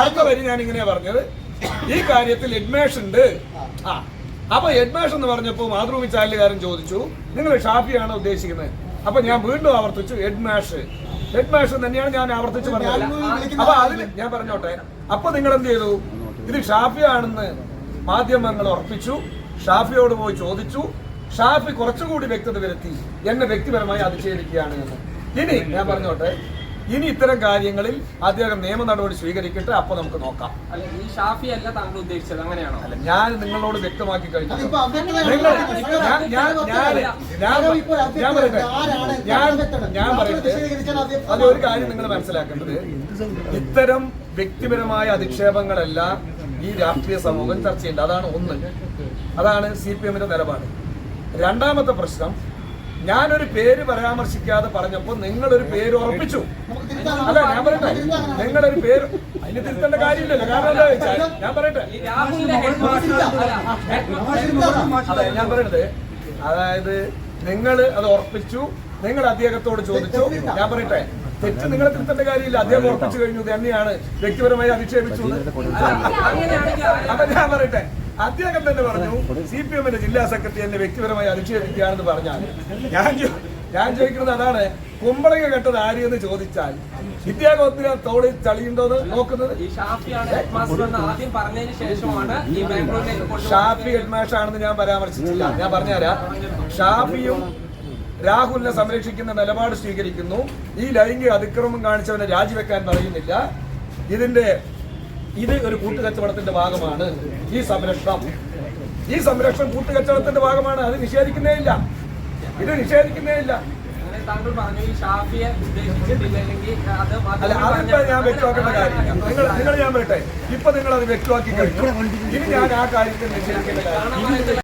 അടുത്ത വരി ഞാൻ ഇങ്ങനെയാ പറഞ്ഞത്. ഈ കാര്യത്തിൽ എഡ്മേഷൻ ഉണ്ട്. ആ അപ്പൊ എഡ്മേഷൻ എന്ന് പറഞ്ഞപ്പോ മാതൃഭൂമി ചാനലുകാരൻ ചോദിച്ചു നിങ്ങൾ ഷാഫിയാണ് ഉദ്ദേശിക്കുന്നത്? അപ്പൊ ഞാൻ വീണ്ടും ആവർത്തിച്ചു എഡ്മാഷ് എഡ്മാഷ് തന്നെയാണ് ഞാൻ ആവർത്തിച്ചു പറഞ്ഞത്. അപ്പൊ അതിന് ഞാൻ പറഞ്ഞോട്ടെ അപ്പൊ നിങ്ങൾ എന്ത് ചെയ്തു? ഇത് ഷാഫിയാണെന്ന് മാധ്യമങ്ങൾ ഉറപ്പിച്ചു ഷാഫിയോട് പോയി ചോദിച്ചു ഷാഫി കുറച്ചുകൂടി വ്യക്തത വരുത്തി എന്നെ വ്യക്തിപരമായി അധിക്ഷേപിക്കുകയാണ് എന്ന്. ഇനി ഞാൻ പറഞ്ഞോട്ടെ ഇനി ഇത്തരം കാര്യങ്ങളിൽ അദ്ദേഹം നിയമ നടപടി സ്വീകരിക്കട്ടെ അപ്പൊ നമുക്ക് നോക്കാം. അല്ല ഈ ഷാഫി അല്ല താങ്കൾ ഉദ്ദേശിച്ചത് അങ്ങനെയാണോ? അല്ല ഞാൻ നിങ്ങളോട് വ്യക്തമാക്കി കഴിഞ്ഞു ഞാൻ പറയട്ടെ. ഒരു കാര്യം നിങ്ങൾ മനസ്സിലാക്കേണ്ടത്. ഇത്തരം വ്യക്തിപരമായ അധിക്ഷേപങ്ങളെല്ലാം ഈ രാഷ്ട്രീയ സമൂഹം ചർച്ച ചെയ്യേണ്ടത് അതാണ് ഒന്ന്. അതാണ് സി പി എമ്മിന്റെ നിലപാട്. രണ്ടാമത്തെ പ്രശ്നം ഞാനൊരു പേര് പരാമർശിക്കാതെ പറഞ്ഞപ്പോൾ നിങ്ങളൊരു പേര് ഉറപ്പിച്ചു. അല്ല ഞാൻ പറയട്ടെ. നിങ്ങളൊരു പേര് അതിന് തിരുത്തേണ്ട കാര്യമില്ലല്ലോ. കാരണം എന്താ വെച്ചാൽ ഞാൻ പറയട്ടെ? അതെ ഞാൻ പറയണത് അതായത് നിങ്ങൾ അത് ഉറപ്പിച്ചു. നിങ്ങൾ അദ്ദേഹത്തോട് ചോദിച്ചു. ഞാൻ പറയട്ടെ? തെറ്റ് നിങ്ങളെ തിരുത്തേണ്ട കാര്യമില്ല. അദ്ദേഹം ഉറപ്പിച്ചു കഴിഞ്ഞു. തന്നെയാണ് വ്യക്തിപരമായി അധിക്ഷേപിച്ചു അപ്പൊ ഞാൻ പറയട്ടെ? അദ്ദേഹം തന്നെ പറഞ്ഞു സി പി എമ്മിന്റെ ജില്ലാ സെക്രട്ടറി എന്നെ വ്യക്തിപരമായി അധിക്ഷേപിക്കുകയാണെന്ന് പറഞ്ഞാൽ ഞാൻ ഞാൻ ചോദിക്കുന്നത് അതാണ് കുമ്പളങ്ങ കെട്ടത് ആര് എന്ന് ചോദിച്ചാൽ വിദ്യാഗോത്ര തോളിൽ ചളിയുണ്ടോന്ന് നോക്കുന്നത്. ഷാഫി ഹെഡ്മാഷ് ആണെന്ന് ഞാൻ പരാമർശിച്ചില്ല. ഞാൻ പറഞ്ഞുതരാം. ഷാഫിയും രാഹുലിനെ സംരക്ഷിക്കുന്ന നിലപാട് സ്വീകരിക്കുന്നു. ഈ ലൈംഗിക അതിക്രമം കാണിച്ചവനെ രാജിവെക്കാൻ പറയുന്നില്ല. ഇതിന്റെ ഇത് ഒരു കൂട്ടുകച്ചവടത്തിന്റെ ഭാഗമാണ് ഈ സംരക്ഷണം. ഈ സംരക്ഷണം കൂട്ടുകച്ചവടത്തിന്റെ ഭാഗമാണ്. അത് നിഷേധിക്കുന്നേ ഇല്ല. ഇത് നിഷേധിക്കുന്നേ ഇല്ല. അങ്ങനെ താങ്കൾ പറഞ്ഞു ഈ ഷാഫിയെ ഉദ്ദേശിച്ചിട്ടില്ല അല്ലെങ്കിൽ അത് അല്ല അതിപ്പോ ഞാൻ വ്യക്തമാക്കേണ്ട കാര്യമില്ല നിങ്ങൾ നിങ്ങൾ ഞാൻ പറയട്ടെ. ഇപ്പൊ നിങ്ങൾ അത് വ്യക്തമാക്കി കഴിഞ്ഞു. ഇനി ഞാൻ ആ കാര്യത്തിൽ നിഷേധിക്കേണ്ട കാര്യം.